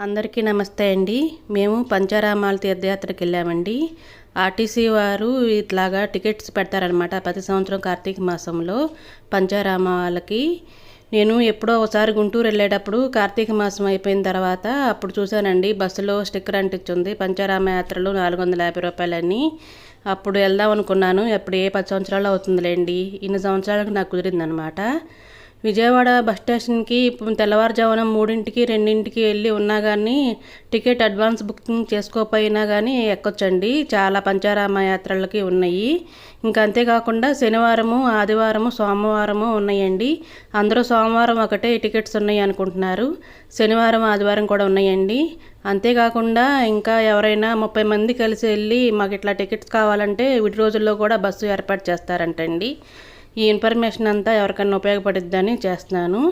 అందరికీ నమస్తే అండి. మేము పంచారామాల తీర్థయాత్రకి వెళ్ళామండి. ఆర్టీసీ వారు ఇట్లాగా టికెట్స్ పెడతారనమాట ప్రతి సంవత్సరం కార్తీక మాసంలో పంచారామాలకి నేను ఎప్పుడో ఒకసారి గుంటూరు వెళ్ళేటప్పుడు కార్తీక మాసం అయిపోయిన తర్వాత అప్పుడు చూశానండి బస్సులో స్టిక్కర్ అంటించుంది పంచారామ యాత్రలు నాలుగు వందల యాభై రూపాయలని అప్పుడు వెళ్దాం అనుకున్నాను ఎప్పుడు ఏ పది సంవత్సరాలు అవుతుందిలేండి ఇన్ని సంవత్సరాలకు నాకు కుదిరిందనమాట విజయవాడ బస్ స్టేషన్కి ఇప్పుడు తెల్లవారుజామున మూడింటికి రెండింటికి వెళ్ళి ఉన్నా కానీ టికెట్ అడ్వాన్స్ బుకింగ్ చేసుకోకపోయినా కానీ ఎక్కొచ్చండి. చాలా పంచారామ యాత్రలకి ఉన్నాయి. ఇంకా అంతేకాకుండా శనివారము ఆదివారము సోమవారము ఉన్నాయండి. అందరూ సోమవారం ఒకటే టికెట్స్ ఉన్నాయి అనుకుంటున్నారు. శనివారం ఆదివారం కూడా ఉన్నాయండి. అంతేకాకుండా ఇంకా ఎవరైనా ముప్పై మంది కలిసి వెళ్ళి మాకు ఇట్లా టికెట్స్ కావాలంటే వీటి రోజుల్లో కూడా బస్సు ఏర్పాటు చేస్తారంటండి. ఈ ఇన్ఫర్మేషన్ అంతా ఎవరికన్నా ఉపయోగపడుద్దని చేస్తున్నాను.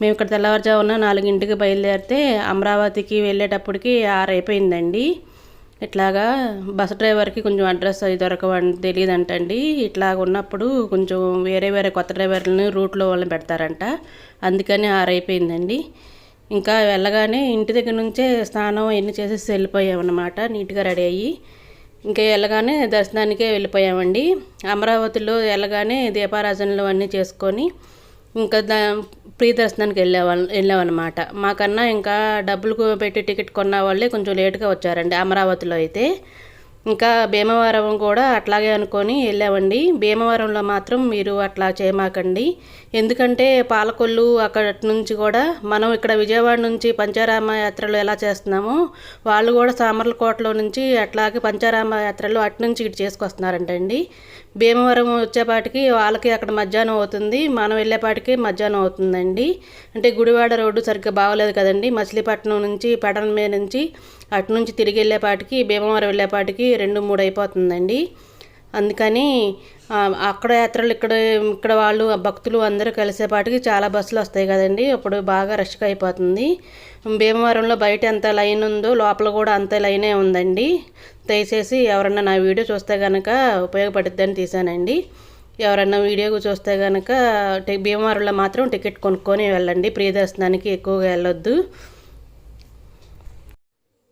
మేము ఇక్కడ తెల్లవారుజామున నాలుగింటికి బయలుదేరితే అమరావతికి వెళ్ళేటప్పటికి ఆరు అయిపోయిందండి ఇట్లాగా బస్ డ్రైవర్కి కొంచెం అడ్రస్ అది దొరకవని తెలియదంటండి. ఇట్లా ఉన్నప్పుడు కొంచెం వేరే వేరే కొత్త డ్రైవర్లను రూట్లో వాళ్ళని పెడతారంట. అందుకని ఆరైపోయిందండి. ఇంకా వెళ్ళగానే ఇంటి దగ్గర నుంచే స్నానం ఎన్ని చేసేసి వెళ్ళిపోయామన్నమాట. నీట్గా రెడీ అయ్యి ఇంకా వెళ్ళగానే దర్శనానికే వెళ్ళిపోయామండి. అమరావతిలో వెళ్ళగానే దీపారాజనలు అన్నీ చేసుకొని ఇంకా దా ప్రీ దర్శనానికి వెళ్ళేవాళ్ళ వెళ్ళామన్నమాట. మాకన్నా ఇంకా డబ్బులు పెట్టి టికెట్ కొన్న వాళ్ళే కొంచెం లేట్గా వచ్చారండి అమరావతిలో అయితే. ఇంకా భీమవరం కూడా అట్లాగే అనుకొని వెళ్ళామండి. భీమవరంలో మాత్రం మీరు అట్లా చేయమాకండి. ఎందుకంటే పాలకొల్లు అక్కడ నుంచి కూడా మనం ఇక్కడ విజయవాడ నుంచి పంచారామ యాత్రలు ఎలా చేస్తున్నామో వాళ్ళు కూడా సామర్లకోటలో నుంచి అట్లాగే పంచారామ యాత్రలు అటు నుంచి ఇటు చేసుకొస్తున్నారంటండి. భీమవరం వచ్చేపాటికి వాళ్ళకి అక్కడ మధ్యాహ్నం అవుతుంది. మనం వెళ్ళేపాటికి మధ్యాహ్నం అవుతుందండి. అంటే గుడివాడ రోడ్డు సరిగ్గా బాగోలేదు కదండి. మచిలీపట్నం నుంచి పడన మీద నుంచి అటు నుంచి తిరిగి వెళ్ళేపాటికి భీమవరం వెళ్ళేపాటికి రెండు మూడు అయిపోతుందండి. అందుకని అక్కడ యాత్రలు ఇక్కడ ఇక్కడ వాళ్ళు భక్తులు అందరూ కలిసేపాటికి చాలా బస్సులు వస్తాయి కదండి. అప్పుడు బాగా రష్గా అయిపోతుంది. భీమవరంలో బయట ఎంత లైన్ ఉందో లోపల కూడా అంత లైనే ఉందండి. దయచేసి ఎవరన్నా నా వీడియో చూస్తే కనుక ఉపయోగపడుద్దని తీసానండి ఎవరన్నా వీడియో చూస్తే కనుక భీమవరంలో మాత్రం టికెట్ కొనుక్కొని వెళ్ళండి. ప్రియదర్శనానికి ఎక్కువగా వెళ్ళొద్దు.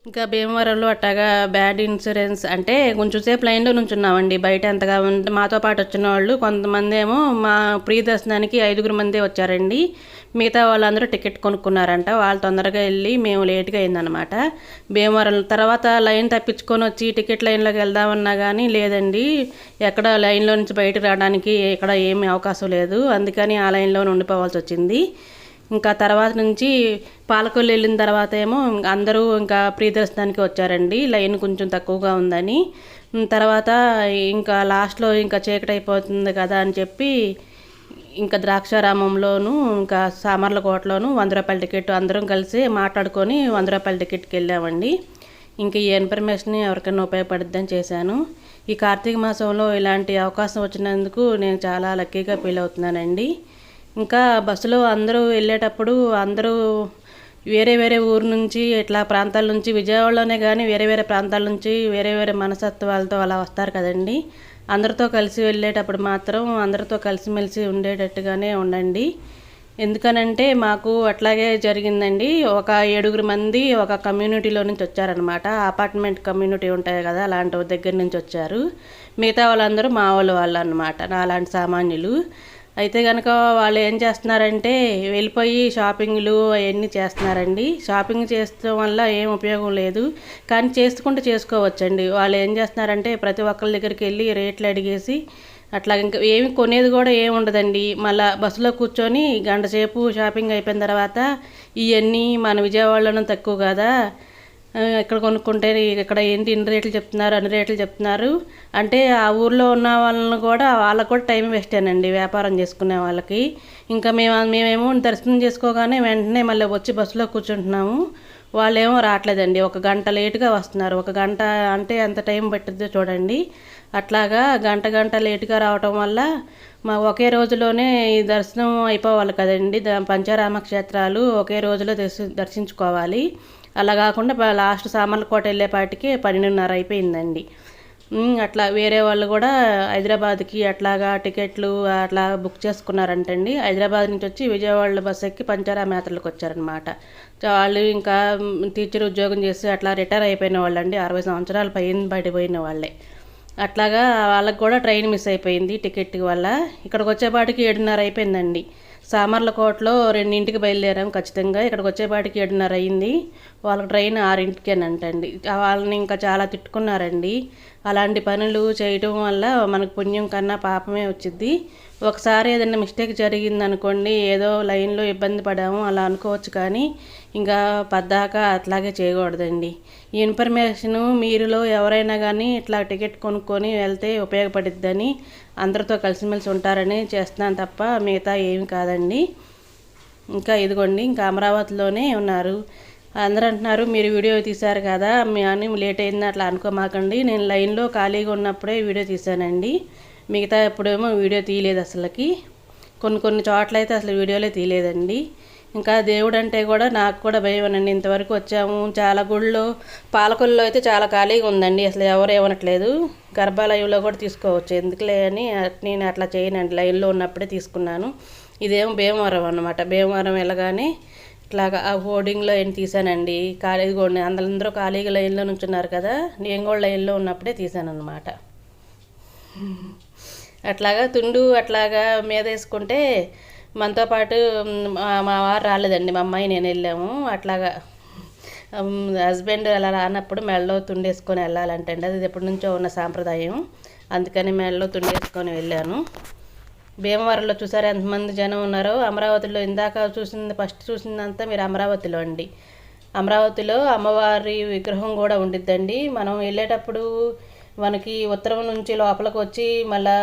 ఇంకా భీమవరంలో అట్టగా బ్యాడ్ ఇన్సూరెన్స్ అంటే కొంచెం సేపు లైన్లో నుంచున్నామండి. బయట ఎంతగా ఉంటే మాతో పాటు వచ్చిన వాళ్ళు కొంతమంది ఏమో మా ప్రియదర్శనానికి ఐదుగురు మంది వచ్చారండి. మిగతా వాళ్ళందరూ టికెట్ కొనుక్కున్నారంట. వాళ్ళు తొందరగా వెళ్ళి మేము లేట్గా అయిందనమాట భీమవరం తర్వాత లైన్ తప్పించుకొని వచ్చి టికెట్ లైన్లోకి వెళ్దామన్నా కానీ లేదండి. ఎక్కడ లైన్లో నుంచి బయటకు రావడానికి ఎక్కడ ఏమీ అవకాశం లేదు. అందుకని ఆ లైన్లో ఉండిపోవాల్సి వచ్చింది. ఇంకా తర్వాత నుంచి పాలకొల్లు వెళ్ళిన తర్వాత ఏమో అందరూ ఇంకా ప్రియదర్శనానికి వచ్చారండి. లైన్ కొంచెం తక్కువగా ఉందని. తర్వాత ఇంకా లాస్ట్లో ఇంకా చీకటి అయిపోతుంది కదా అని చెప్పి ఇంకా ద్రాక్షారామంలోను ఇంకా సామర్లకోటలోను వంద రూపాయల టికెట్ అందరం కలిసి మాట్లాడుకొని వంద రూపాయల టికెట్కి వెళ్ళామండి. ఇంకా ఈ ఇన్ఫర్మేషన్ ఎవరికైనా ఉపయోగపడుద్దని చేశాను. ఈ కార్తీక మాసంలో ఇలాంటి అవకాశం వచ్చినందుకు నేను చాలా లక్కీగా ఫీల్ అవుతున్నానండి. ఇంకా బస్సులో అందరూ వెళ్ళేటప్పుడు అందరూ వేరే వేరే ఊరు నుంచి ఇట్లా ప్రాంతాల నుంచి విజయవాడలోనే కానీ వేరే వేరే ప్రాంతాల నుంచి వేరే వేరే మనస్తత్వాలతో అలా వస్తారు కదండి. అందరితో కలిసి వెళ్ళేటప్పుడు మాత్రం అందరితో కలిసిమెలిసి ఉండేటట్టుగానే ఉండండి. ఎందుకనంటే మాకు అట్లాగే జరిగిందండి. ఒక ఏడుగురు మంది ఒక కమ్యూనిటీలో నుంచి వచ్చారనమాట అపార్ట్మెంట్ కమ్యూనిటీ ఉంటాయి కదా అలాంటి దగ్గర నుంచి వచ్చారు. మిగతా వాళ్ళందరూ మా వాళ్ళు వాళ్ళు అనమాట నాలాంటి సామాన్యులు. అయితే కనుక వాళ్ళు ఏం చేస్తున్నారంటే వెళ్ళిపోయి షాపింగ్లు అవన్నీ చేస్తున్నారండి. షాపింగ్ చేయడం వల్ల ఏం ఉపయోగం లేదు. కానీ చేసుకుంటూ చేసుకోవచ్చండి. వాళ్ళు ఏం చేస్తున్నారంటే ప్రతి ఒక్కరి దగ్గరికి వెళ్ళి రేట్లు అడిగేసి అట్లా ఇంకా ఏమి కొనేది కూడా ఏమి ఉండదండి. మళ్ళీ బస్సులో కూర్చొని గంట సేపు షాపింగ్ అయిపోయిన తర్వాత ఇవన్నీ మన విజయవాడలోనే తక్కువ కదా? ఇక్కడ కొనుక్కుంటే ఇక్కడ ఏంటి ఇన్ని రేట్లు చెప్తున్నారు అన్ని రేట్లు చెప్తున్నారు. అంటే ఆ ఊర్లో ఉన్న వాళ్ళని కూడా వాళ్ళకు కూడా టైం వేస్టేనండి వ్యాపారం చేసుకునే వాళ్ళకి. ఇంకా మేము మేమేమో దర్శనం చేసుకోగానే వెంటనే మళ్ళీ వచ్చి బస్సులో కూర్చుంటున్నాము. వాళ్ళేమో రావట్లేదండి. ఒక గంట లేటుగా వస్తున్నారు. ఒక గంట అంటే ఎంత టైం పట్టుద్దో చూడండి. అట్లాగా గంట గంట లేటుగా రావటం వల్ల మా ఒకే రోజులోనే ఈ దర్శనం అయిపోవాలి కదండి. పంచారామ క్షేత్రాలు ఒకే రోజులో దర్శించుకోవాలి. అలా కాకుండా లాస్ట్ సామర్లకోట వెళ్ళేపాటికి పన్నెండున్నర అయిపోయిందండి. అట్లా వేరే వాళ్ళు కూడా హైదరాబాద్కి అట్లాగా టికెట్లు అట్లా బుక్ చేసుకున్నారంటండి. హైదరాబాద్ నుంచి వచ్చి విజయవాడ బస్ ఎక్కి పంచారామ యాత్రలకు వచ్చారనమాట వాళ్ళు ఇంకా టీచర్ ఉద్యోగం చేసి అట్లా రిటైర్ అయిపోయిన వాళ్ళండి. అరవై సంవత్సరాలు పైన పడిపోయిన వాళ్ళే. అట్లాగా వాళ్ళకి కూడా ట్రైన్ మిస్ అయిపోయింది టికెట్ వల్ల. ఇక్కడికి వచ్చేపాటికి ఏడున్నర అయిపోయిందండి. సామర్లకోటలో రెండింటికి బయలుదేరాం ఖచ్చితంగా. ఇక్కడికి వచ్చేపాటికి ఏడున్నర అయింది. వాళ్ళ ట్రైన్ ఆరింటికేనంటండి. వాళ్ళని ఇంకా చాలా తిట్టుకున్నారండి. అలాంటి పనులు చేయటం వల్ల మనకు పుణ్యం కన్నా పాపమే వచ్చింది ఒకసారి ఏదైనా మిస్టేక్ జరిగిందనుకోండి ఏదో లైన్లో ఇబ్బంది పడాము అలా అనుకోవచ్చు కానీ ఇంకా పద్దాక అట్లాగే చేయకూడదండి. ఈ ఇన్ఫర్మేషను మీరులో ఎవరైనా కానీ ఇట్లా టికెట్ కొనుక్కొని వెళ్తే ఉపయోగపడిద్దని అందరితో కలిసిమెలిసి ఉంటారని చేస్తున్నాను తప్ప మిగతా ఏమి కాదండి. ఇంకా ఇదిగోండి ఇంకా అమరావతిలోనే ఉన్నారు. అందరూ అంటున్నారు మీరు వీడియో తీశారు కదా మీ అని లేట్ అయింది అట్లా అనుకోమాకండి. నేను లైన్లో ఖాళీగా ఉన్నప్పుడే వీడియో తీశానండి. మిగతా ఎప్పుడేమో వీడియో తీయలేదు అసలుకి. కొన్ని కొన్ని చోట్ల అయితే అసలు వీడియోలే తీయలేదండి. ఇంకా దేవుడు అంటే కూడా నాకు కూడా భయం అండి ఇంతవరకు వచ్చాము. చాలా గుళ్ళు పాలకొల్లో అయితే చాలా ఖాళీగా ఉందండి. అసలు ఎవరు ఏమనట్లేదు. గర్భాలయంలో కూడా తీసుకోవచ్చు. ఎందుకులే అని నేను అట్లా చేయనండి. లైన్లో ఉన్నప్పుడే తీసుకున్నాను. ఇదేమో భీమవరం అనమాట భీమవరం వెళ్ళగానే ఇట్లాగా ఆ హోర్డింగ్లో ఏం తీసానండి. ఖాళీ కూడా అందరూ ఖాళీగా లైన్లో నుంచున్నారు కదా. నేను కూడా లైన్లో ఉన్నప్పుడే తీసాను అనమాట అట్లాగా తుండు అట్లాగా మీద వేసుకుంటే మనతో పాటు మా వారు రాలేదండి. మా అమ్మాయి నేను వెళ్ళాము. అట్లాగా హస్బెండ్ అలా రానప్పుడు మెడలో తుండేసుకొని వెళ్ళాలంటండి. అది ఎప్పటి నుంచో ఉన్న సాంప్రదాయం. అందుకని మెడలో తుండేసుకొని వెళ్ళాను. భీమవరంలో చూసారు ఎంతమంది జనం ఉన్నారో? అమరావతిలో ఇందాక చూసింది ఫస్ట్ చూసిందంతా మీరు అమరావతిలో అండి. అమరావతిలో అమ్మవారి విగ్రహం కూడా ఉండిద్దండి. మనం వెళ్ళేటప్పుడు మనకి ఉత్తరం నుంచి లోపలికి వచ్చి మళ్ళా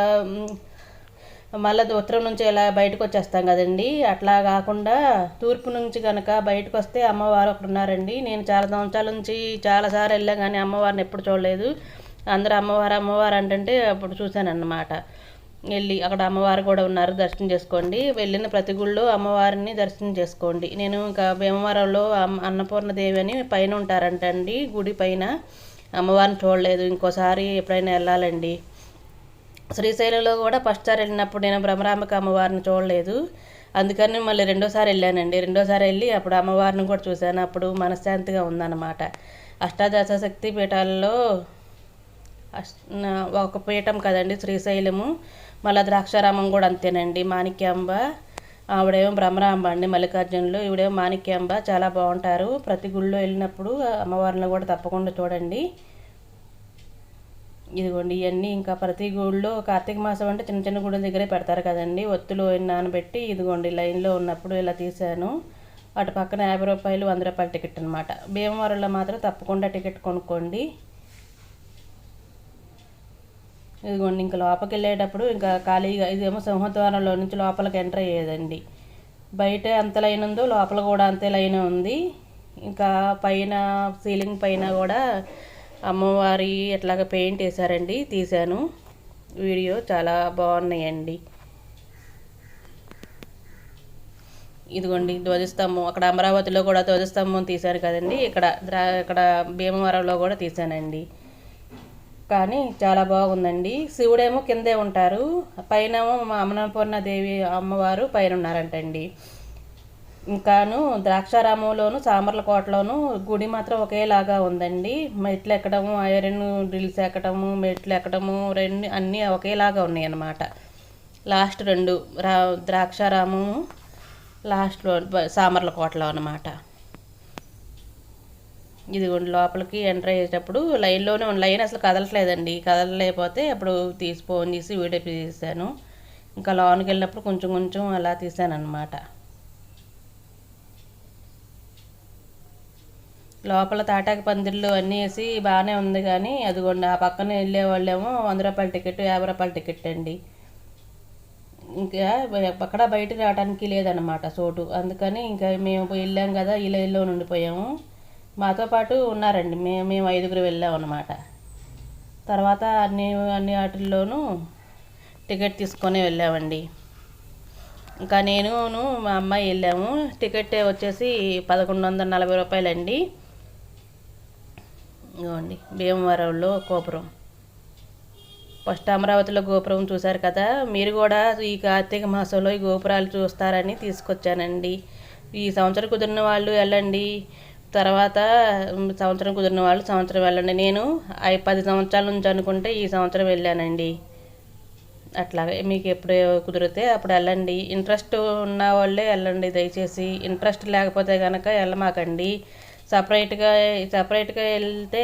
మళ్ళీ ఉత్తరం నుంచి ఇలా బయటకు వచ్చేస్తాం కదండి. అట్లా కాకుండా తూర్పు నుంచి కనుక బయటకు వస్తే అమ్మవారు ఒకటి ఉన్నారండి. నేను చాలా సంవత్సరాల నుంచి చాలాసార్లు వెళ్ళాం కానీ అమ్మవారిని ఎప్పుడు చూడలేదు. అందరూ అమ్మవారు అమ్మవారు అంటే అప్పుడు చూశానన్నమాట. వెళ్ళి అక్కడ అమ్మవారు కూడా ఉన్నారు దర్శనం చేసుకోండి. వెళ్ళిన ప్రతి గుళ్ళో అమ్మవారిని దర్శనం చేసుకోండి. నేను ఇంకా భీమవరంలో అమ్మ అన్నపూర్ణదేవి అని పైన ఉంటారంటండి గుడి పైన. అమ్మవారిని చూడలేదు. ఇంకోసారి ఎప్పుడైనా వెళ్ళాలండి. శ్రీశైలంలో కూడా ఫస్ట్ సారి వెళ్ళినప్పుడు నేను భ్రమరాంబక అమ్మవారిని చూడలేదు. అందుకని మళ్ళీ రెండోసారి వెళ్ళానండి. రెండోసారి వెళ్ళి అప్పుడు అమ్మవారిని కూడా చూశాను. అప్పుడు మనశ్శాంతిగా ఉందన్నమాట. అష్టాదశ శక్తి పీఠాలలో అష్ ఒక పీఠం కదండి శ్రీశైలము. మళ్ళీ ద్రాక్షారామం కూడా అంతేనండి. మాణిక్యాంబ ఆవిడేమో భ్రమరాంబ అండి మల్లికార్జునులు. ఈవిడేమో మాణిక్యాంబ చాలా బాగుంటారు. ప్రతి గుళ్ళో వెళ్ళినప్పుడు అమ్మవారిని కూడా తప్పకుండా చూడండి. ఇదిగోండి ఇవన్నీ ఇంకా ప్రతి గూళ్ళో కార్తీక మాసం అంటే చిన్న చిన్న గుడి దగ్గరే పెడతారు కదండి. ఒత్తులు నానబెట్టి ఇదిగోండి లైన్లో ఉన్నప్పుడు ఇలా తీశాను. అటు పక్కన యాభై రూపాయలు వంద రూపాయల టికెట్ అనమాట భీమవరంలో మాత్రం తప్పకుండా టికెట్ కొనుక్కోండి. ఇదిగోండి ఇంకా లోపలికి వెళ్ళేటప్పుడు ఇంకా ఖాళీగా ఇదేమో సింహద్వారంలో నుంచి లోపలికి ఎంటర్ అయ్యేదండి. బయట ఎంత లైన్ ఉందో లోపల కూడా అంతే లైన్ ఉంది. ఇంకా పైన సీలింగ్ పైన కూడా అమ్మవారి ఎట్లాగ పెయింట్ వేశారండి తీశాను. వీడియో చాలా బాగున్నాయండి. ఇదిగోండి ధ్వజస్తంభం. అక్కడ అమరావతిలో కూడా ధ్వజస్తంభం తీశారు కదండి. ఇక్కడ ఇక్కడ భీమవరంలో కూడా తీశానండి. కానీ చాలా బాగుందండి. శివుడేమో కిందే ఉంటారు. పైన మా అమనపూర్ణ దేవి అమ్మవారు పైన ఉన్నారంటండి ఇంకాను ద్రాక్షారామంలోను సామర్లకోటలోను గుడి మాత్రం ఒకేలాగా ఉందండి. మెట్లు ఎక్కడము ఐరన్ డ్రిల్స్ ఎక్కడము మెట్లు ఎక్కడము రెండు అన్నీ ఒకేలాగా ఉన్నాయి అన్నమాట లాస్ట్ రెండు రా ద్రాక్షారామము లాస్ట్లో సామర్లకోటలో అన్నమాట. ఇదిగోండి లోపలికి ఎంటర్ అయ్యేటప్పుడు లైన్లోనే ఉన్న లైన్ అసలు కదలట్లేదండి. కదలలేకపోతే అప్పుడు తీసి ఫోన్ చేసి వీడియో తీసాను ఇంకా లోనికి వెళ్ళినప్పుడు కొంచెం కొంచెం అలా తీసాను అనమాట లోపల తాటాకు పందిళ్ళు అన్నీ వేసి బాగానే ఉంది కానీ అదిగోండి ఆ పక్కన వెళ్ళే వాళ్ళేమో వంద రూపాయల టికెట్ యాభై రూపాయల టికెట్ అండి. ఇంకా అక్కడ బయట రావడానికి లేదనమాట చోటు. అందుకని ఇంకా మేము వెళ్ళాం కదా ఈ లైన్లో ఉండిపోయాము. మాతో పాటు ఉన్నారండి మేము మేము ఐదుగురు వెళ్ళాం అన్నమాట. తర్వాత అన్ని అన్ని వాటిల్లోనూ టికెట్ తీసుకొని వెళ్ళామండి. ఇంకా నేనును మా అమ్మాయి వెళ్ళాము. టికెట్ వచ్చేసి పదకొండు వందల నలభై రూపాయలండి. ఇదిగోండి భీమవరంలో గోపురం. ఫస్ట్ అమరావతిలో గోపురం చూశారు కదా మీరు కూడా ఈ కార్తీక మాసంలో ఈ గోపురాలు చూస్తారని తీసుకొచ్చానండి. ఈ సంవత్సరం కుదిరిన వాళ్ళు వెళ్ళండి. తర్వాత సంవత్సరం కుదిరిన వాళ్ళు సంవత్సరం వెళ్ళండి. నేను ఐ పది సంవత్సరాల నుంచి అనుకుంటే ఈ సంవత్సరం వెళ్ళానండి. అట్లాగే మీకు ఎప్పుడు కుదిరితే అప్పుడు వెళ్ళండి. ఇంట్రెస్ట్ ఉన్న వాళ్ళే వెళ్ళండి దయచేసి. ఇంట్రెస్ట్ లేకపోతే కనుక వెళ్ళమాకండి. సపరేట్గా సపరేట్గా వెళ్తే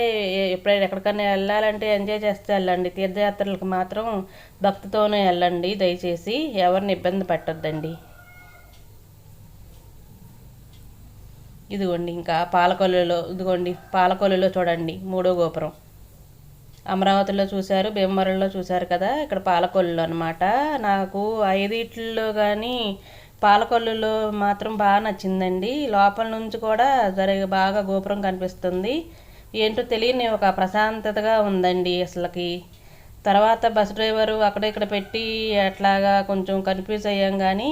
ఎప్పుడైనా ఎక్కడికైనా వెళ్ళాలంటే ఎంజాయ్ చేస్తే వెళ్ళండి. తీర్థయాత్రలకు మాత్రం భక్తితోనే వెళ్ళండి దయచేసి. ఎవరిని ఇబ్బంది పెట్టద్దండి. ఇదిగోండి ఇంకా పాలకొల్లులో ఇదిగోండి పాలకొల్లులో చూడండి మూడో గోపురం. అమరావతిలో చూశారు భీమవరంలో చూశారు కదా ఇక్కడ పాలకొల్లులో అనమాట నాకు ఐదిట్లో కానీ పాలకొల్లులో మాత్రం బాగా నచ్చిందండి. లోపల నుంచి కూడా జరి బాగా గోపురం కనిపిస్తుంది. ఏంటో తెలియని ఒక ప్రశాంతతగా ఉందండి అసలుకి. తర్వాత బస్ డ్రైవరు అక్కడ ఇక్కడ పెట్టి అట్లాగా కొంచెం కన్ఫ్యూజ్ అయ్యాం కానీ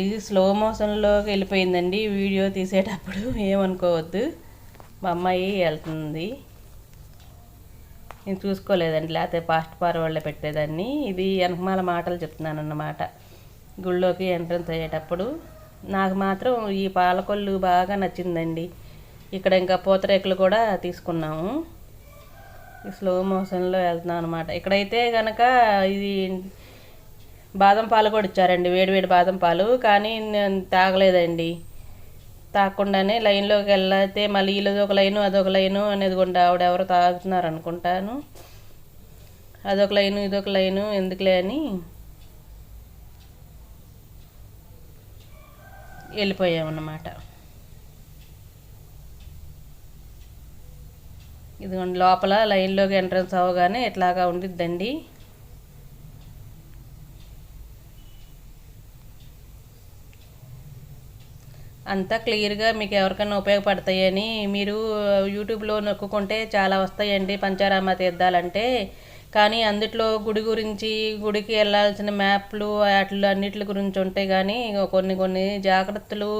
ఇది స్లో మోషన్లోకి వెళ్ళిపోయిందండి. వీడియో తీసేటప్పుడు ఏమనుకోవద్దు. మా అమ్మాయి వెళ్తుంది. నేను చూసుకోలేదండి. లేకపోతే ఫాస్ట్ వాళ్ళే పెట్టేదాన్ని. ఇది వెనకమాల మాటలు చెప్తున్నాను అన్నమాట గుళ్ళోకి ఎంట్రన్స్ అయ్యేటప్పుడు నాకు మాత్రం ఈ పాలకొల్లు బాగా నచ్చిందండి. ఇక్కడ ఇంకా పూతరేకులు కూడా తీసుకున్నాము. స్లో మోషన్లో వెళ్తున్నాం అనమాట ఇక్కడైతే కనుక ఇది బాదం పాలు కూడా ఇచ్చారండి వేడివేడి బాదం పాలు. కానీ నేను తాగలేదండి. తాగకుండానే లైన్లోకి వెళ్ళితే మళ్ళీ వీళ్ళది ఒక లైను అదొక లైను అనేది కూడా ఆవిడ ఎవరు తాగుతున్నారు అనుకుంటాను. అదొక లైను ఇదొక లైను ఎందుకులే అని వెళ్ళిపోయామన్నమాట. ఇదిగోండి లోపల లైన్లోకి ఎంట్రన్స్ అవ్వగానే ఇట్లాగా ఉండిద్దండి. అంతా క్లియర్గా మీకు ఎవరికైనా ఉపయోగపడతాయని మీరు యూట్యూబ్లో నొక్కుంటే చాలా వస్తాయండి పంచారామ తీర్థాలంటే. కానీ అందుట్లో గుడి గురించి గుడికి వెళ్ళాల్సిన మ్యాప్లు వాటిలో అన్నిటి గురించి ఉంటాయి కానీ కొన్ని కొన్ని జాగ్రత్తలు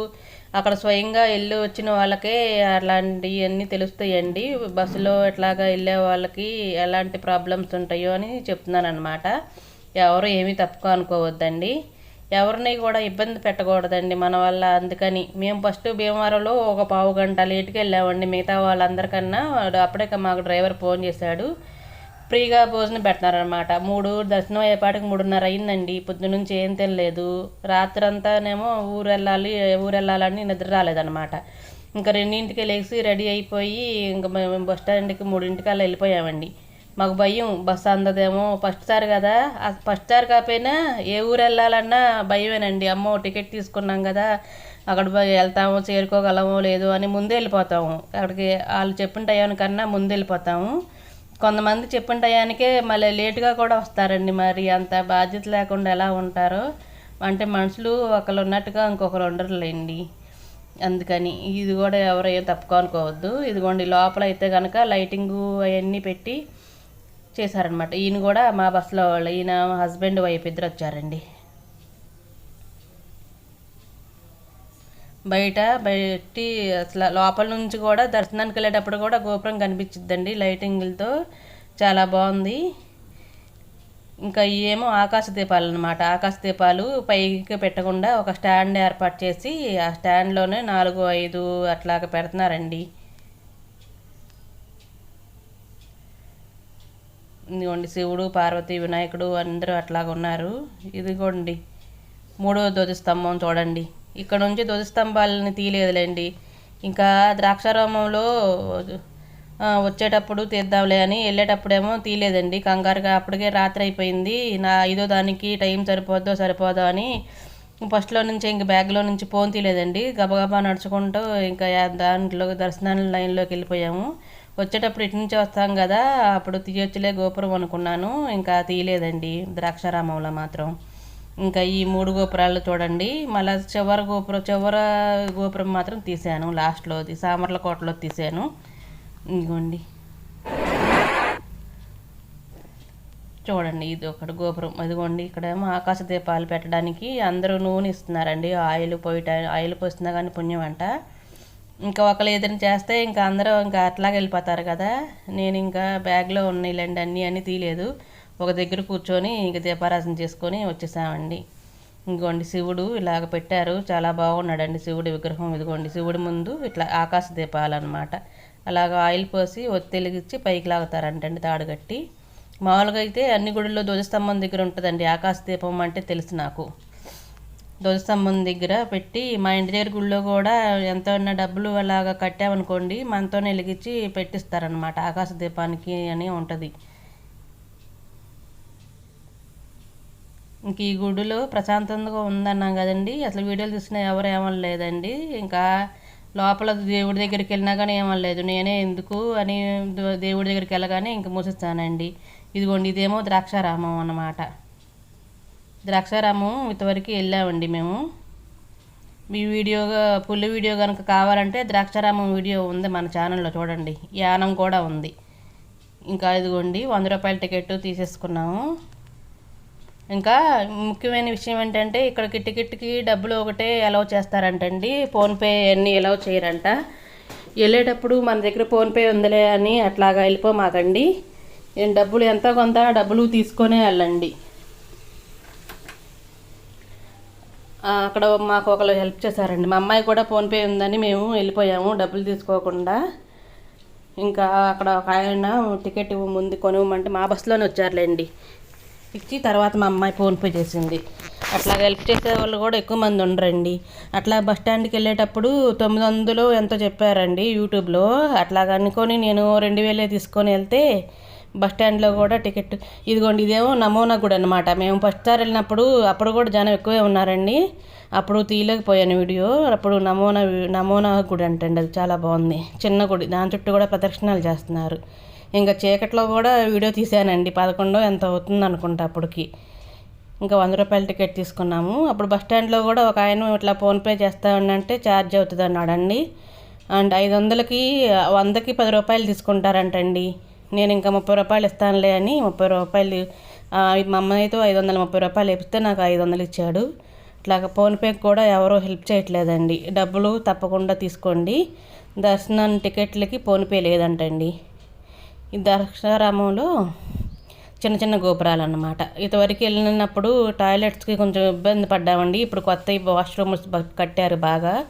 అక్కడ స్వయంగా వెళ్ళి వచ్చిన వాళ్ళకే అలాంటివన్నీ తెలుస్తాయండి. బస్సులో ఎట్లాగా వెళ్ళే వాళ్ళకి ఎలాంటి ప్రాబ్లమ్స్ ఉంటాయో అని చెప్తున్నాను అనమాట ఎవరు ఏమీ తప్పుకో అనుకోవద్దండి. ఎవరిని కూడా ఇబ్బంది పెట్టకూడదండి మన వల్ల. అందుకని మేము ఫస్ట్ భీమవరంలో ఒక పావు గంట లేట్కి వెళ్ళామండి. మిగతా వాళ్ళందరికన్నా అప్పుడే మాకు డ్రైవర్ ఫోన్ చేశాడు. ఫ్రీగా భోజనం పెడతారనమాట మూడు దర్శనం అయ్యేపాటికి మూడున్నర అయిందండి. పొద్దు నుంచి ఏం తినలేదు. రాత్రంతానేమో ఊరు వెళ్ళాలి ఊరు వెళ్ళాలని నిద్ర రాలేదనమాట ఇంకా రెండింటికి లేచి రెడీ అయిపోయి ఇంకా మేము బస్ స్టాండ్కి మూడింటికి అలా వెళ్ళిపోయామండి. మాకు భయం. బస్సు అందదేమో ఫస్ట్ సారి కదా. ఫస్ట్ సారి కాకపోయినా ఏ ఊరు వెళ్ళాలన్నా భయమేనండి. అమ్మో టికెట్ తీసుకున్నాం కదా. అక్కడ వెళ్తాము చేరుకోగలమో లేదో అని ముందే వెళ్ళిపోతాము. అక్కడికి వాళ్ళు చెప్పిన టయానికన్నా ముందు వెళ్ళిపోతాము. కొంతమంది చెప్పిన టయానికే మళ్ళీ లేటుగా కూడా వస్తారండి మరి. అంత బాధ్యత లేకుండా ఎలా ఉంటారో. అంటే మనుషులు ఒకరు ఉన్నట్టుగా ఇంకొకరు ఉండరులేండి. అందుకని ఇది కూడా ఎవరు ఏం తప్పుకోనుకోవద్దు ఇదిగోండి లోపల అయితే కనుక లైటింగు అవన్నీ పెట్టి చేశారనమాట ఈయన కూడా మా బస్సులో వాళ్ళు ఈయన హస్బెండ్ వైపు ఇద్దరు వచ్చారండి. బయట బయటి అసలు లోపల నుంచి కూడా దర్శనానికి వెళ్ళేటప్పుడు కూడా గోపురం కనిపించిద్దండి లైటింగ్లతో. చాలా బాగుంది. ఇంకా ఏమో ఆకాశ దీపాలు అనమాట ఆకాశ దీపాలు పైకి పెట్టకుండా ఒక స్టాండ్ ఏర్పాటు చేసి ఆ స్టాండ్లోనే నాలుగు ఐదు అట్లాగా పెడుతున్నారండి. ఇదిగోండి శివుడు పార్వతి వినాయకుడు అందరూ అట్లాగ ఉన్నారు. ఇదిగోండి మూడో ధ్వజస్తంభం చూడండి. ఇక్కడ నుంచి ధ్వజస్తంభాలని తీయలేదులేండి. ఇంకా ద్రాక్షారామంలో వచ్చేటప్పుడు తీద్దాంలే అని వెళ్ళేటప్పుడేమో తీయలేదండి. కంగారుగా అప్పటికే రాత్రి అయిపోయింది. నా ఐదో దానికి టైం సరిపోద్దో సరిపోదో అని ఫస్ట్లో నుంచి ఇంక బ్యాగ్లో నుంచి ఫోన్ తీయలేదండి. గబగబా నడుచుకుంటూ ఇంకా దాంట్లో దర్శనాల లైన్లోకి వెళ్ళిపోయాము. వచ్చేటప్పుడు ఇటు నుంచి వస్తాం కదా అప్పుడు తీయొచ్చులే గోపురం అనుకున్నాను. ఇంకా తీయలేదండి. ద్రాక్షారామంలో మాత్రం. ఇంకా ఈ మూడు గోపురాలు చూడండి. మళ్ళీ చివరి గోపురం చివర గోపురం మాత్రం తీసాను లాస్ట్లో సామర్ల కోటలో తీసాను ఇదిగోండి. చూడండి ఇది ఒకటి గోపురం. అదిగోండి ఇక్కడేమో ఆకాశ దీపాలు పెట్టడానికి అందరూ నూనె ఇస్తున్నారండి. ఆయిల్ పోయిట ఆయిల్ పోస్తున్నా కానీ పుణ్యం అంట. ఇంకా ఒకరు ఏదైనా చేస్తే ఇంకా అందరూ ఇంకా అట్లాగే వెళ్ళిపోతారు కదా. నేను ఇంకా బ్యాగ్లో ఉన్నాయిలేండి అన్నీ అన్నీ తీయలేదు. ఒక దగ్గర కూర్చొని ఇంక దీపారాధన చేసుకొని వచ్చేసామండి. ఇంకోండి శివుడు ఇలాగ పెట్టారు. చాలా బాగున్నాడండి శివుడి విగ్రహం ఇదిగోండి. శివుడి ముందు ఇట్లా ఆకాశ దీపాలు అనమాట అలాగ ఆయిల్ పోసి ఒత్తిలిగిచ్చి పైకి లాగుతారంటండి తాడు కట్టి. మామూలుగా అయితే అన్ని గుడుల్లో ధ్వజస్తంభం దగ్గర ఉంటుందండి ఆకాశ దీపం అంటే తెలుసు నాకు. ధ్వజస్తంభం దగ్గర పెట్టి మా ఇంటి దగ్గర గుళ్ళో కూడా ఎంత ఉన్న డబ్బులు అలాగా కట్టామనుకోండి మనతోనే వెలిగించి పెట్టిస్తారనమాట ఆకాశ దీపానికి అని ఉంటుంది. ఇంక ఈ గుడిలో ప్రశాంతంగా ఉందన్నాం కదండి. అసలు వీడియోలు చూసినా ఎవరు ఏమనలేదండి. ఇంకా లోపల దేవుడి దగ్గరికి వెళ్ళినా కానీ ఏమనలేదు. నేనే ఎందుకు అని దేవుడి దగ్గరికి వెళ్ళగానే ఇంక మూసిస్తానండి. ఇదిగోండి ఇదేమో ద్రాక్షారామం అన్నమాట. ద్రాక్షారామం ఇంతవరకు వెళ్ళామండి మేము. మీ వీడియోగా ఫుల్ వీడియో కనుక కావాలంటే ద్రాక్షారామం వీడియో ఉంది మన ఛానల్లో చూడండి. యానం కూడా ఉంది. ఇంకా ఇదిగోండి వంద రూపాయల టికెట్ తీసేసుకున్నాము. ఇంకా ముఖ్యమైన విషయం ఏంటంటే ఇక్కడికి టికెట్కి డబ్బులు ఒకటే అలౌ చేస్తారంటండి. ఫోన్పే అన్నీ అలౌ చేయరంట. వెళ్ళేటప్పుడు మన దగ్గర ఫోన్పే ఉందిలే అని అట్లాగా వెళ్ళిపోమాకండి. డబ్బులు ఎంత కొంత డబ్బులు తీసుకొనే వెళ్ళండి. అక్కడ మాకు ఒకరు హెల్ప్ చేశారండి. మా అమ్మాయి కూడా ఫోన్పే ఉందని మేము వెళ్ళిపోయాము డబ్బులు తీసుకోకుండా. ఇంకా అక్కడ ఒక ఆయన టికెట్ ముందు కొనివ్వమంటే మా బస్సులోనే వచ్చారులేండి. ఇచ్చి తర్వాత మా అమ్మాయి ఫోన్పే చేసింది. అట్లా హెల్ప్ చేసే వాళ్ళు కూడా ఎక్కువ మంది ఉండరండి. అట్లా బస్ స్టాండ్కి వెళ్ళేటప్పుడు తొమ్మిది వందలు ఎంతో చెప్పారండి యూట్యూబ్లో. అట్లా అనుకొని నేను రెండు వేలే తీసుకొని వెళ్తే బస్ స్టాండ్లో కూడా టికెట్. ఇదిగోండి ఇదేమో నమూనా గుడి అనమాట మేము ఫస్ట్ సార్ వెళ్ళినప్పుడు అప్పుడు కూడా జనం ఎక్కువే ఉన్నారండి. అప్పుడు తీయలేకపోయాను వీడియో. అప్పుడు నమూనా నమూనా గుడి అంటండి అది చాలా బాగుంది. చిన్న గుడి. దాని చుట్టూ కూడా ప్రదక్షిణాలు చేస్తున్నారు. ఇంకా చీకట్లో కూడా వీడియో తీసానండి. పదకొండో ఎంత అవుతుంది అనుకుంటా అప్పటికి. ఇంకా వంద రూపాయల టికెట్ తీసుకున్నాము. అప్పుడు బస్ స్టాండ్లో కూడా ఒక ఆయన ఇట్లా ఫోన్పే చేస్తా ఛార్జ్ అవుతుంది అన్నాడండి అండ్ ఐదు వందలకి వందకి పది రూపాయలు తీసుకుంటారంటండి. నేను ఇంకా ముప్పై రూపాయలు ఇస్తానులే అని ముప్పై రూపాయలు మా అమ్మాయితో ఐదు వందల ముప్పై రూపాయలు ఇస్తే నాకు ఐదు వందలు ఇచ్చాడు. ఇట్లాగ ఫోన్పేకి కూడా ఎవరో హెల్ప్ చేయట్లేదండి. డబ్బులు తప్పకుండా తీసుకోండి. దర్శనం టికెట్లకి ఫోన్పే లేదంటండి. ఈ దర్శనారామంలో చిన్న చిన్న గోపురాలు అన్నమాట ఇంతవరకు వెళ్ళినప్పుడు టాయిలెట్స్కి కొంచెం ఇబ్బంది పడ్డామండి. ఇప్పుడు కొత్త వాష్రూమ్స్ కట్టారు బాగా.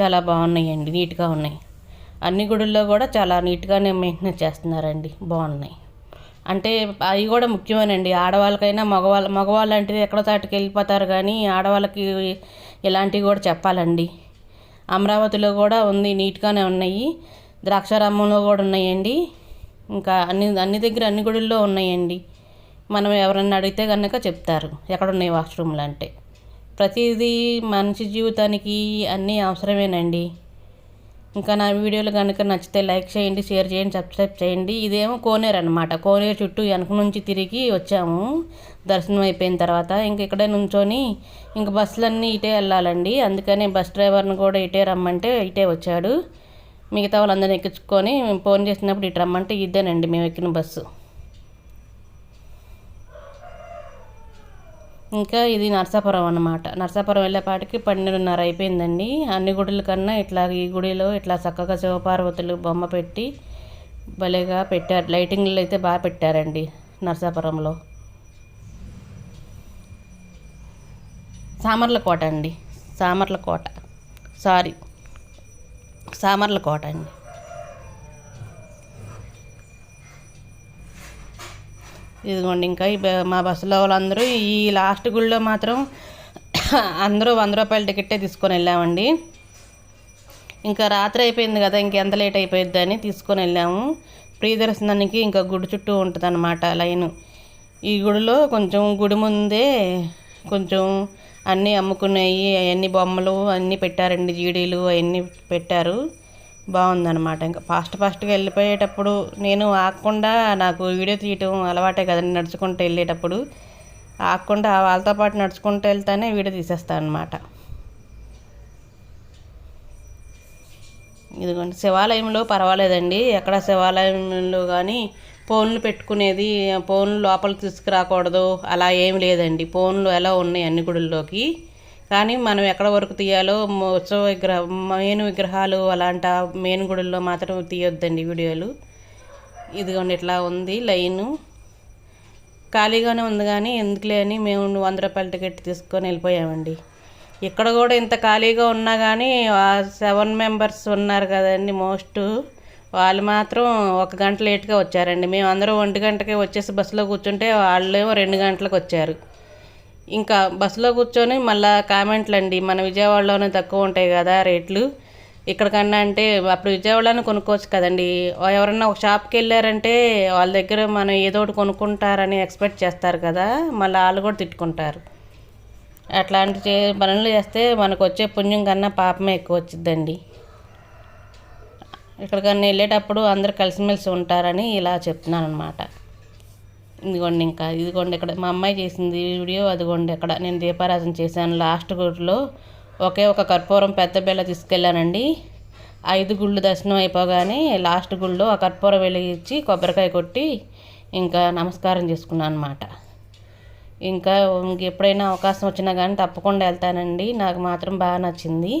చాలా బాగున్నాయండి నీట్గా ఉన్నాయి. అన్ని గుడుల్లో కూడా చాలా నీట్గానే మెయింటెనెన్స్ చేస్తున్నారండి. బాగున్నాయి. అంటే అవి కూడా ముఖ్యమేనండి. ఆడవాళ్ళకైనా మగవాళ్ళ మగవాళ్ళు అంటే ఎక్కడో తాటికి వెళ్ళిపోతారు కానీ ఆడవాళ్ళకి ఇలాంటివి కూడా చెప్పాలండి. అమరావతిలో కూడా ఉంది నీట్గానే ఉన్నాయి. ద్రాక్షారామంలో కూడా ఉన్నాయండి. ఇంకా అన్ని అన్ని దగ్గర అన్ని గుడుల్లో ఉన్నాయండి. మనం ఎవరన్నా అడిగితే కనుక చెప్తారు. ఎక్కడున్నాయి వాష్రూమ్లు అంటే. ప్రతిదీ మనిషి జీవితానికి అన్నీ అవసరమేనండి. ఇంకా నా వీడియోలు కనుక నచ్చితే లైక్ చేయండి షేర్ చేయండి సబ్స్క్రైబ్ చేయండి. ఇదేమో కోనేరు అనమాట కోనేరు చుట్టూ వెనక నుంచి తిరిగి వచ్చాము. దర్శనం అయిపోయిన తర్వాత ఇంక ఇక్కడే నుంచొని ఇంక బస్సులన్నీ ఇటే వెళ్ళాలండి. అందుకనే బస్ డ్రైవర్ని కూడా ఇటే రమ్మంటే ఇటే వచ్చాడు. మిగతా వాళ్ళందరినీ ఎక్కించుకొని ఫోన్ చేసినప్పుడు ఇటు రమ్మంటే ఇదేనండి మేము ఎక్కిన బస్సు. ఇంకా ఇది నర్సాపురం అన్నమాట. నర్సాపురం వెళ్ళేపాటికి పన్నెండున్నర అయిపోయిందండి. అన్ని గుడుల కన్నా ఇట్లా ఈ గుడిలో ఇట్లా చక్కగా శివపార్వతులు బొమ్మ పెట్టి భలేగా పెట్టారు. లైటింగ్లు అయితే బాగా పెట్టారండి నర్సాపురంలో. సామర్లకోట అండి. సామర్లకోట. సారీ. సామర్ల కోట అండి. ఇదిగోండి ఇంకా మా బస్సులో వాళ్ళందరూ ఈ లాస్ట్ గుళ్ళో మాత్రం అందరూ వంద రూపాయల టికెట్టే తీసుకొని వెళ్ళామండి. ఇంకా రాత్రి అయిపోయింది కదా ఇంకెంత లేట్ అయిపోయిద్ది అని తీసుకొని వెళ్ళాము. ప్రియదర్శనానికి ఇంకా గుడి చుట్టూ ఉంటుంది అనమాట లైను. ఈ గుడిలో కొంచెం గుడి ముందే కొంచెం అన్నీ అమ్ముకున్నాయి అవన్నీ బొమ్మలు అన్నీ పెట్టారండి జీడీలు అవన్నీ పెట్టారు. బాగుందనమాట ఇంకా ఫాస్ట్ ఫాస్ట్గా వెళ్ళిపోయేటప్పుడు నేను ఆగకుండా నాకు వీడియో తీయటం అలవాటే కదండి నడుచుకుంటూ వెళ్ళేటప్పుడు. ఆగకుండా వాళ్ళతో పాటు నడుచుకుంటూ వెళ్తానే వీడియో తీసేస్తాను అనమాట ఇదిగోండి శివాలయంలో పర్వాలేదండి. ఎక్కడ శివాలయంలో కానీ ఫోన్లు పెట్టుకునేది ఫోన్లు లోపలికి తీసుకురాకూడదు అలా ఏం లేదండి. ఫోన్లు ఎలా ఉన్నాయి అన్ని గుడుల్లోకి. కానీ మనం ఎక్కడ వరకు తీయాలో ఉత్సవ విగ్రహ మెయిన్ విగ్రహాలు అలాంటి మెయిన్ గుడుల్లో మాత్రం తీయొద్దండి వీడియోలు. ఇదిగోండి ఇట్లా ఉంది లైను. ఖాళీగానే ఉంది కానీ ఎందుకులే అని మేము వంద రూపాయల టికెట్ తీసుకొని వెళ్ళిపోయామండి. ఇక్కడ కూడా ఇంత ఖాళీగా ఉన్నా కానీ సెవెన్ మెంబర్స్ ఉన్నారు కదండి మోస్ట్. వాళ్ళు మాత్రం ఒక గంట లేట్గా వచ్చారండి. మేము అందరం ఒంటి గంటకే వచ్చేసి బస్సులో కూర్చుంటే వాళ్ళేమో రెండు గంటలకు వచ్చారు. ఇంకా బస్సులో కూర్చొని మళ్ళా కామెంట్లు అండి మన విజయవాడలోనే తక్కువ ఉంటాయి కదా రేట్లు. ఇక్కడికన్నా అంటే అప్పుడు విజయవాడలోనే కొనుక్కోవచ్చు కదండి. ఎవరన్నా ఒక షాప్కి వెళ్ళారంటే వాళ్ళ దగ్గర మనం ఏదో ఒకటి కొనుక్కుంటారని ఎక్స్పెక్ట్ చేస్తారు కదా మళ్ళీ వాళ్ళు కూడా తిట్టుకుంటారు. అట్లాంటి చే పనులు చేస్తే మనకు వచ్చే పుణ్యం కన్నా పాపమే ఎక్కువ వచ్చిద్దండి. ఇక్కడికన్నా వెళ్ళేటప్పుడు అందరు కలిసిమెలిసి ఉంటారని ఇలా చెప్తున్నాను అనమాట ఇదిగోండి ఇంకా ఇదిగోండి ఇక్కడ మా అమ్మాయి చేసింది వీడియో అదిగోండి ఇక్కడ నేను దీపారాధన చేశాను. లాస్ట్ గుడిలో ఒకే ఒక కర్పూరం పెద్ద బిళ్ళ తీసుకెళ్ళానండి. ఐదు గుళ్ళు దర్శనం అయిపోగానే లాస్ట్ గుళ్ళో ఆ కర్పూరం వెలిగించి కొబ్బరికాయ కొట్టి ఇంకా నమస్కారం చేసుకున్నాను అనమాట ఇంకా ఎప్పుడైనా అవకాశం వచ్చినా కానీ తప్పకుండా వెళ్తానండి. నాకు మాత్రం బాగా నచ్చింది.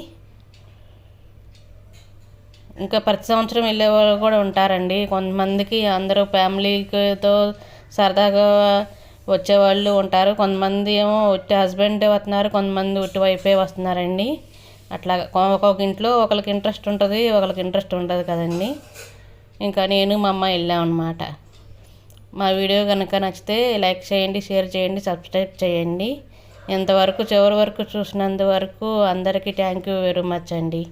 ఇంకా ప్రతి సంవత్సరం వెళ్ళే వాళ్ళు కూడా ఉంటారండి. కొంతమందికి అందరూ ఫ్యామిలీతో సరదాగా వచ్చేవాళ్ళు ఉంటారు. కొంతమంది ఏమో ఒట్టి హస్బెండ్ వస్తున్నారు కొంతమంది ఒట్టి వైఫే వస్తున్నారండి. అట్లా ఒక్కొక్క ఇంట్లో ఒకరికి ఇంట్రెస్ట్ ఉంటుంది ఒకరికి ఇంట్రెస్ట్ ఉంటుంది కదండి. ఇంకా నేను మా అమ్మ వెళ్ళాం మా వీడియో కనుక నచ్చితే లైక్ చేయండి షేర్ చేయండి సబ్స్క్రైబ్ చేయండి. ఇంతవరకు చివరి వరకు చూసినందువరకు అందరికీ థ్యాంక్ యూ వెరీ మచ్ అండి.